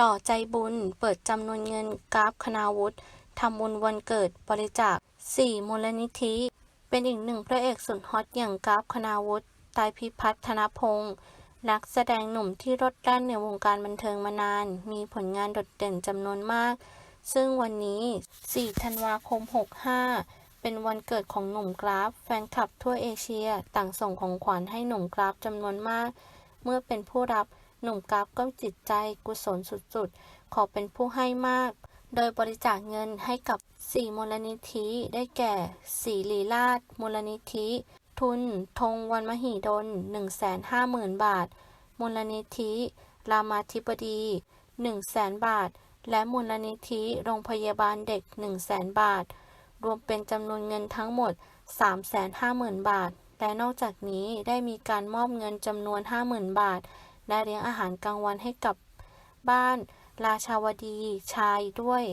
หล่อใจบุญ เปิดจำนวนเงินกราฟคณาวุฒิทำบุญวันเกิดบริจาค 4 มูลนิธิ เป็นอีกหนึ่งพระเอกสุดฮอตอย่างกราฟคณาวุฒิไตพิพัฒน์ธนพงศ์นักแสดงหนุ่มที่รดแล่นในวงการบันเทิงมานาน มีผลงานโดดเด่นจำนวนมาก ซึ่งวันนี้ 4 ธันวาคม 65 เป็นวันเกิดของหนุ่มกราฟ แฟนคลับทั่วเอเชีย ต่างส่งของขวัญให้หนุ่มกราฟจำนวนมาก เมื่อเป็นผู้รับ หนุ่มกราฟก็จิตใจกุศลสุดๆ ขอเป็นผู้ให้มาก โดยบริจาคเงินให้กับ4มูลนิธิได้แก่สีลีราชมูลนิธิ ทุนธงวันมหิดล 150,000 บาท มูลนิธิรามาธิบดี 100,000 บาท และมูลนิธิโรงพยาบาลเด็ก 100,000 บาท รวมเป็นจำนวนเงินทั้งหมด 350,000 บาท และนอกจากนี้ได้มีการมอบเงินจำนวน 50,000 บาท และเลี้ยงอาหารกลางวันให้กับบ้านราชาวดีชายด้วย